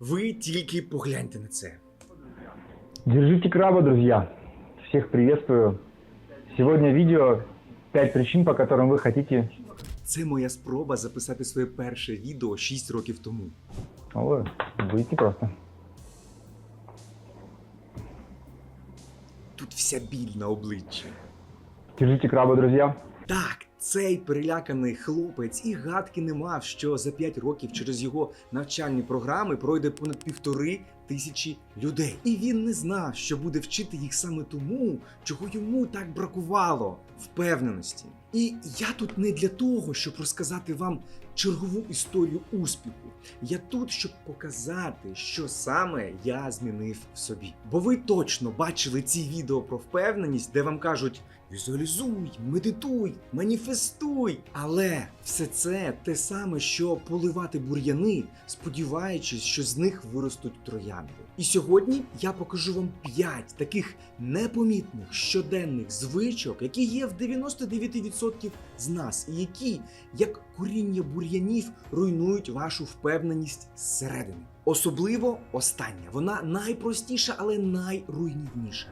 Ви тільки погляньте на це. Держите краба, друзья. Всех приветствую. Сегодня видео 5 причин, по которым вы хотите... Це моя спроба записати своє перше відео 6 років тому. О, будет непросто. Тут вся біль на обличчі. Держите краба, друзья. Так, цей переляканий хлопець і гадки не мав, що за 5 років через його навчальні програми пройде понад півтори тисячі людей. І він не знав, що буде вчити їх саме тому, чого йому так бракувало впевненості. І я тут не для того, щоб розказати вам чергову історію успіху. Я тут, щоб показати, що саме я змінив в собі. Бо ви точно бачили ці відео про впевненість, де вам кажуть: візуалізуй, медитуй, маніфестуй. Але все це те саме, що поливати бур'яни, сподіваючись, що з них виростуть троянди. І сьогодні я покажу вам 5 таких непомітних щоденних звичок, які є в 99% з нас, і які, як коріння бур'янів, руйнують вашу впевненість зсередини. Особливо остання. Вона найпростіша, але найруйнівніша.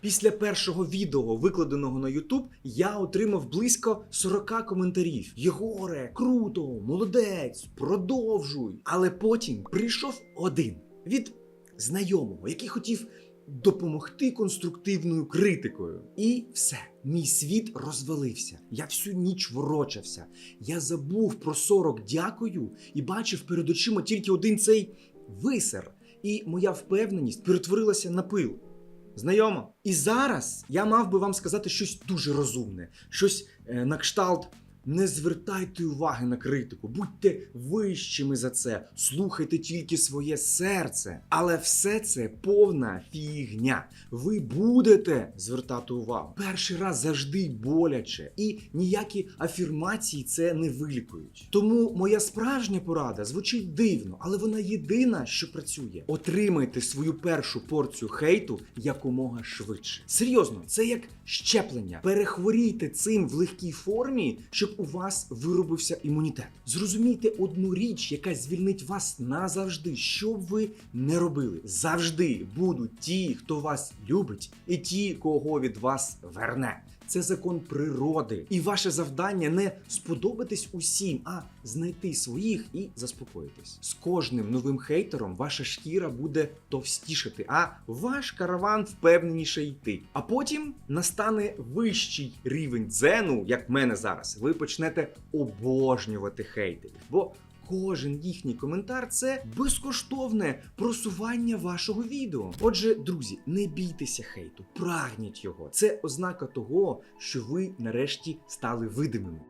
Після першого відео, викладеного на YouTube, я отримав близько 40 коментарів. Єгоре, круто, молодець, продовжуй. Але потім прийшов один від знайомого, який хотів допомогти конструктивною критикою. І все, мій світ розвалився. Я всю ніч ворочався. Я забув про 40 дякую і бачив перед очима тільки один цей висер. І моя впевненість перетворилася на пил. Знайомо. І зараз я мав би вам сказати щось дуже розумне, щось е, на кшталт. Не звертайте уваги на критику, будьте вищими за це, слухайте тільки своє серце. Але все це повна фігня. Ви будете звертати увагу. Перший раз завжди боляче, і ніякі афірмації це не вилікують. Тому моя справжня порада звучить дивно, але вона єдина, що працює. Отримайте свою першу порцію хейту якомога швидше. Серйозно, це як щеплення. Перехворійте цим в легкій формі, щоб у вас виробився імунітет. Зрозумійте одну річ, яка звільнить вас назавжди, що б ви не робили. Завжди будуть ті, хто вас любить, і ті, кого від вас верне. Це закон природи, і ваше завдання не сподобатись усім, а знайти своїх і заспокоїтись. З кожним новим хейтером ваша шкіра буде товстішати, а ваш караван впевненіше йти. А потім настане вищий рівень дзену, як в мене зараз. Ви почнете обожнювати хейтерів. Бо Кожен їхній коментар це безкоштовне просування вашого відео. Отже, друзі, не бійтеся хейту, прагніть його. Це ознака того, що ви нарешті стали видимими.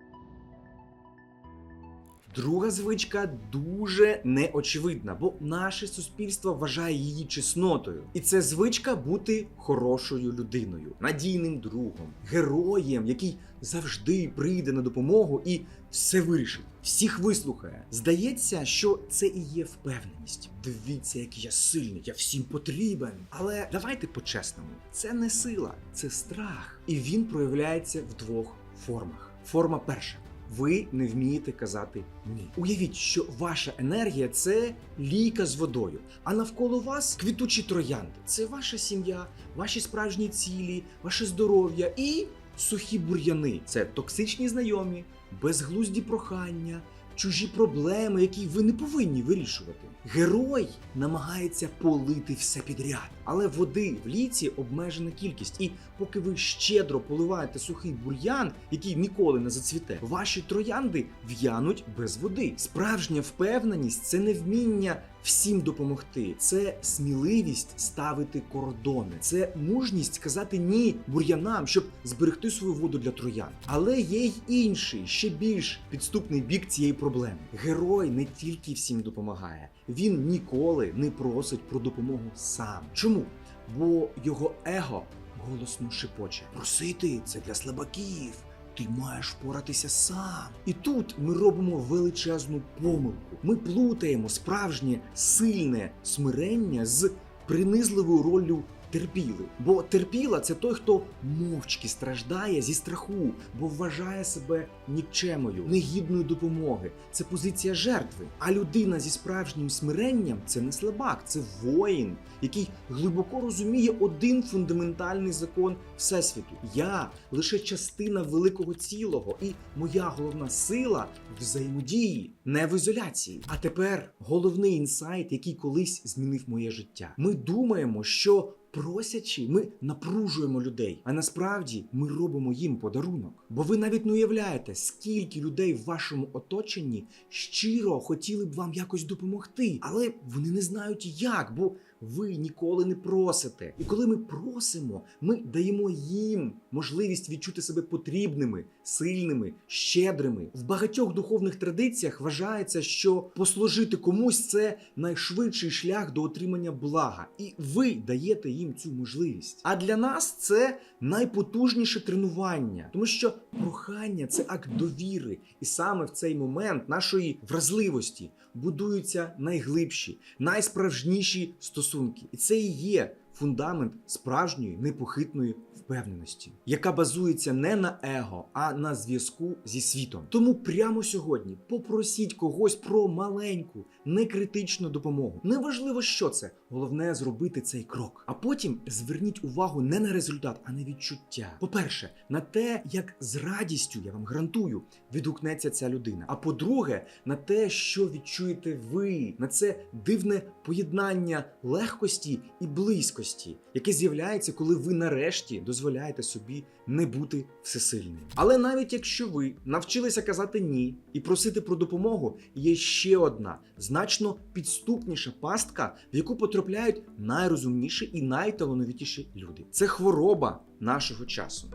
Друга звичка дуже неочевидна, бо наше суспільство вважає її чеснотою. І це звичка бути хорошою людиною, надійним другом, героєм, який завжди прийде на допомогу і все вирішить, всіх вислухає. Здається, що це і є впевненість. Дивіться, який я сильний, я всім потрібен. Але давайте по-чесному, це не сила, це страх. І він проявляється в двох формах. Форма перша. Ви не вмієте казати ні. Уявіть, що ваша енергія це лійка з водою, а навколо вас квітучі троянди. Це ваша сім'я, ваші справжні цілі, ваше здоров'я і сухі бур'яни. Це токсичні знайомі, безглузді прохання, чужі проблеми, які ви не повинні вирішувати. Герой намагається полити все підряд, але води в ліці обмежена кількість. І поки ви щедро поливаєте сухий бур'ян, який ніколи не зацвіте, ваші троянди в'януть без води. Справжня впевненість це не вміння всім допомогти, це сміливість ставити кордони, це мужність сказати ні бур'янам, щоб зберегти свою воду для троян. Але є й інший, ще більш підступний бік цієї проблеми. Герой не тільки всім допомагає, він ніколи не просить про допомогу сам. Чому? Бо його его голосно шепоче: просити це для слабаків. Ти маєш впоратися сам. І тут ми робимо величезну помилку. Ми плутаємо справжнє сильне смирення з принизливою роллю терпіли. Бо терпіла це той, хто мовчки страждає зі страху, бо вважає себе нікчемою, негідною допомоги. Це позиція жертви. А людина зі справжнім смиренням це не слабак, це воїн, який глибоко розуміє один фундаментальний закон всесвіту. Я лише частина великого цілого, і моя головна сила взаємодії, не в ізоляції. А тепер головний інсайт, який колись змінив моє життя. Ми думаємо, що просячи, ми напружуємо людей, а насправді ми робимо їм подарунок. Бо ви навіть не уявляєте, скільки людей в вашому оточенні щиро хотіли б вам якось допомогти, але вони не знають як, бо ви ніколи не просите. І коли ми просимо, ми даємо їм можливість відчути себе потрібними, сильними, щедрими. В багатьох духовних традиціях вважається, що послужити комусь це найшвидший шлях до отримання блага, і ви даєте їм цю можливість. А для нас це найпотужніше тренування, тому що прохання це акт довіри, і саме в цей момент нашої вразливості будуються найглибші, найсправжніші стосунки, і це і є фундамент справжньої непохитної впевненості, яка базується не на его, а на зв'язку зі світом. Тому прямо сьогодні попросіть когось про маленьку, некритичну допомогу. Неважливо, що це, головне зробити цей крок. А потім зверніть увагу не на результат, а на відчуття. По-перше, на те, як з радістю я вам гарантую, відгукнеться ця людина. А по-друге, на те, що відчуєте ви, на це дивне поєднання легкості і близькості, яке з'являється, коли ви нарешті дозволяєте собі не бути всесильним. Але навіть якщо ви навчилися казати ні і просити про допомогу, є ще одна значно підступніша пастка, в яку потрапляють найрозумніші і найталановитіші люди. Це хвороба нашого часу.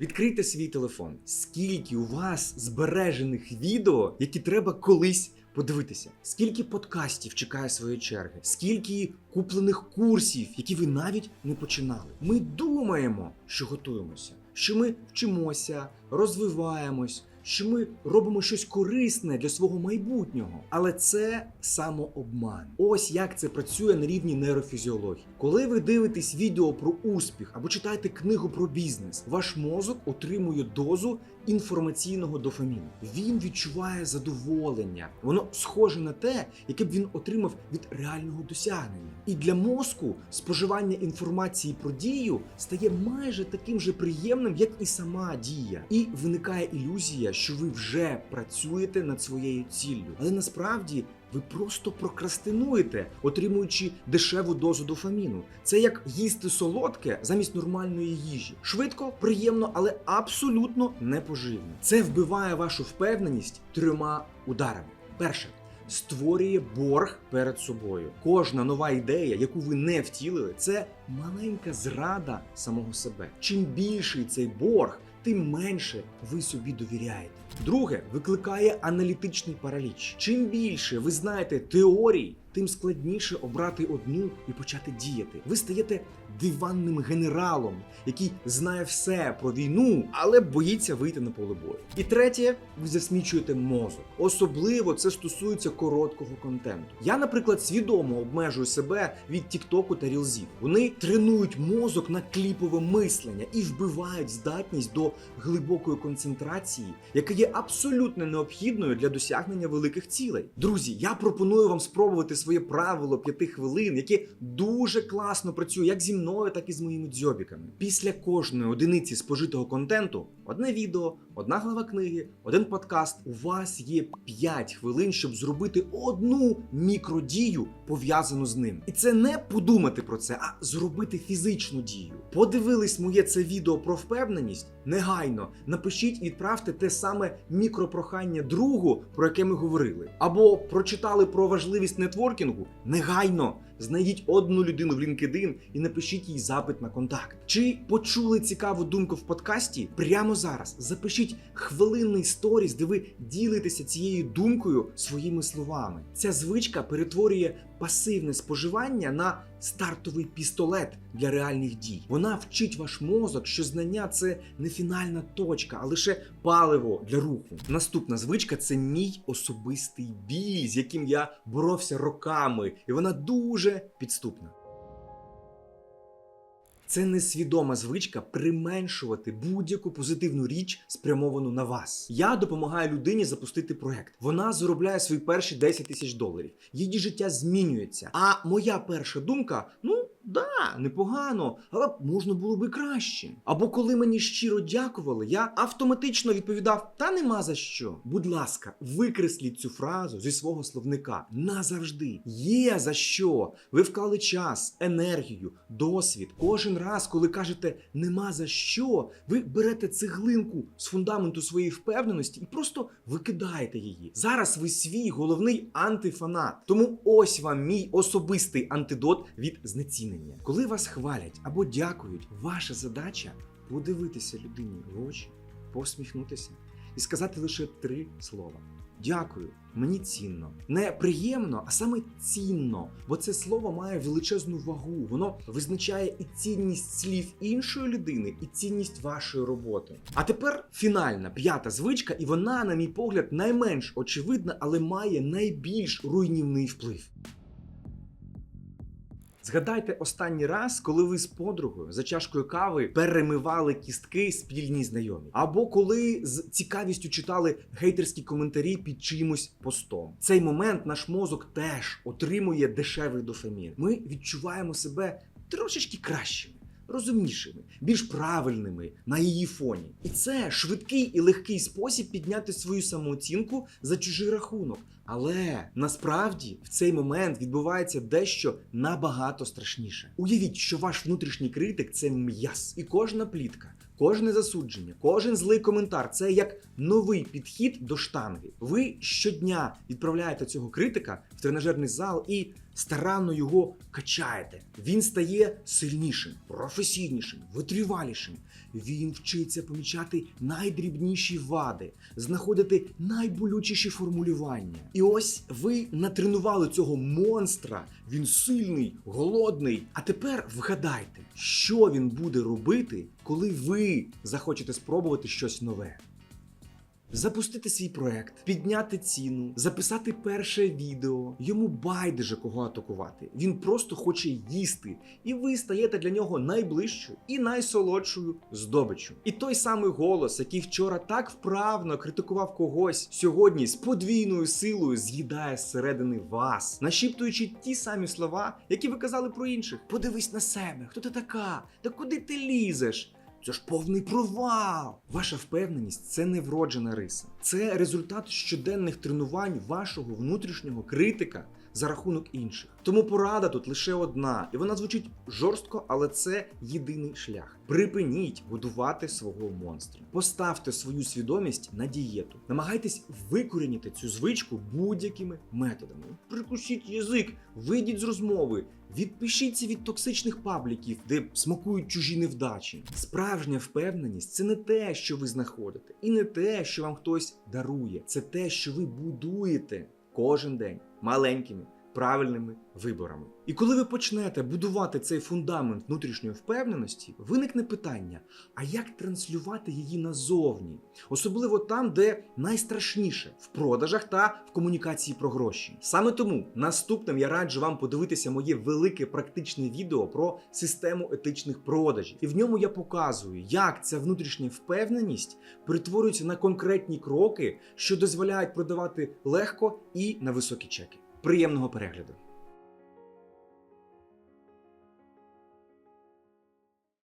Відкрийте свій телефон. Скільки у вас збережених відео, які треба колись подивитися? Скільки подкастів чекає своєї черги? Скільки куплених курсів, які ви навіть не починали? Ми думаємо, що готуємося, що ми вчимося, розвиваємось. Що ми робимо щось корисне для свого майбутнього, але це самообман. Ось як це працює на рівні нейрофізіології. Коли ви дивитесь відео про успіх або читаєте книгу про бізнес, ваш мозок отримує дозу інформаційного дофаміну. Він відчуває задоволення. Воно схоже на те, яке б він отримав від реального досягнення. І для мозку споживання інформації про дію стає майже таким же приємним, як і сама дія. І виникає ілюзія, що ви вже працюєте над своєю ціллю. Але насправді ви просто прокрастинуєте, отримуючи дешеву дозу дофаміну. Це як їсти солодке замість нормальної їжі. Швидко, приємно, але абсолютно не поживно. Це вбиває вашу впевненість трьома ударами. Перше. Створює борг перед собою. Кожна нова ідея, яку ви не втілили, це маленька зрада самого себе. Чим більший цей борг, тим менше ви собі довіряєте. Друге, викликає аналітичний параліч. Чим більше ви знаєте теорій, тим складніше обрати одну і почати діяти. Ви стаєте диванним генералом, який знає все про війну, але боїться вийти на поле бою. І третє, ви засмічуєте мозок. Особливо це стосується короткого контенту. Я, наприклад, свідомо обмежую себе від Тіктоку та Рілзів. Вони тренують мозок на кліпове мислення і вбивають здатність до глибокої концентрації, яка є абсолютно необхідною для досягнення великих цілей. Друзі, я пропоную вам спробувати своє правило п'яти хвилин, яке дуже класно працює як зі мною, так і з моїми дзьобіками. Після кожної одиниці спожитого контенту одне відео, одна глава книги, один подкаст. У вас є 5 хвилин, щоб зробити одну мікродію пов'язану з ним. І це не подумати про це, а зробити фізичну дію. Подивились моє це відео про впевненість. Негайно напишіть і відправте те саме мікропрохання другу, про яке ми говорили. Або прочитали про важливість нетворкінгу. Негайно знайдіть одну людину в LinkedIn і напишіть їй запит на контакт. Чи почули цікаву думку в подкасті? Прямо зараз запишіть хвилинний сторіс, де ви ділитеся цією думкою своїми словами. Ця звичка перетворює пасивне споживання на стартовий пістолет для реальних дій. Вона вчить ваш мозок, що знання це не фінальна точка, а лише паливо для руху. Наступна звичка це мій особистий біль, з яким я боровся роками, і вона дуже підступна. Це несвідома звичка применшувати будь-яку позитивну річ, спрямовану на вас. Я допомагаю людині запустити проект. Вона заробляє свої перші 10 тисяч доларів. Її життя змінюється. А моя перша думка: ну. Да, непогано, але можна було би краще. Або коли мені щиро дякували, я автоматично відповідав: та нема за що. Будь ласка, викресліть цю фразу зі свого словника назавжди. Є за що. Ви вклали час, енергію, досвід. Кожен раз, коли кажете нема за що, ви берете цеглинку з фундаменту своєї впевненості і просто викидаєте її. Зараз ви свій головний антифанат. Тому ось вам мій особистий антидот від знецінення. Коли вас хвалять або дякують, ваша задача подивитися людині в очі, посміхнутися і сказати лише три слова. Дякую, мені цінно. Не приємно, а саме цінно, бо це слово має величезну вагу. Воно визначає і цінність слів іншої людини, і цінність вашої роботи. А тепер фінальна п'ята звичка, і вона, на мій погляд, найменш очевидна, але має найбільш руйнівний вплив. Згадайте останній раз, коли ви з подругою за чашкою кави перемивали кістки спільній знайомі, або коли з цікавістю читали гейтерські коментарі під чимось постом. Цей момент наш мозок теж отримує дешевий дофамін. Ми відчуваємо себе трошечки кращими. Розумнішими, більш правильними на її фоні, і це швидкий і легкий спосіб підняти свою самооцінку за чужий рахунок. Але насправді в цей момент відбувається дещо набагато страшніше. Уявіть, що ваш внутрішній критик це м'яз, і кожна плітка, кожне засудження, кожен злий коментар це як новий підхід до штанги. Ви щодня відправляєте цього критика в тренажерний зал і старанно його качаєте. Він стає сильнішим, професійнішим, витривалішим. Він вчиться помічати найдрібніші вади, знаходити найболючіші формулювання. І ось ви натренували цього монстра. Він сильний, голодний. А тепер вгадайте, що він буде робити, коли ви захочете спробувати щось нове. Запустити свій проект, підняти ціну, записати перше відео. Йому байдуже кого атакувати. Він просто хоче їсти, і ви стаєте для нього найближчою і найсолодшою здобиччю. І той самий голос, який вчора так вправно критикував когось, сьогодні з подвійною силою з'їдає зсередини вас, нашіптуючи ті самі слова, які ви казали про інших. Подивись на себе, хто ти така? Та куди ти лізеш? Це ж повний провал. Ваша впевненість це не вроджена риса. Це результат щоденних тренувань вашого внутрішнього критика за рахунок інших. Тому порада тут лише одна, і вона звучить жорстко, але це єдиний шлях. Припиніть будувати свого монстра. Поставте свою свідомість на дієту. Намагайтесь викорінити цю звичку будь-якими методами. Прикусіть язик, вийдіть з розмови. Відпишіться від токсичних пабліків, де смакують чужі невдачі. Справжня впевненість це не те, що ви знаходите, і не те, що вам хтось дарує. Це те, що ви будуєте кожен день маленькими правильними виборами. І коли ви почнете будувати цей фундамент внутрішньої впевненості, виникне питання: а як транслювати її назовні? Особливо там, де найстрашніше в продажах та в комунікації про гроші. Саме тому наступним я раджу вам подивитися моє велике практичне відео про систему етичних продажів. І в ньому я показую, як ця внутрішня впевненість перетворюється на конкретні кроки, що дозволяють продавати легко і на високі чеки. Приємного перегляду!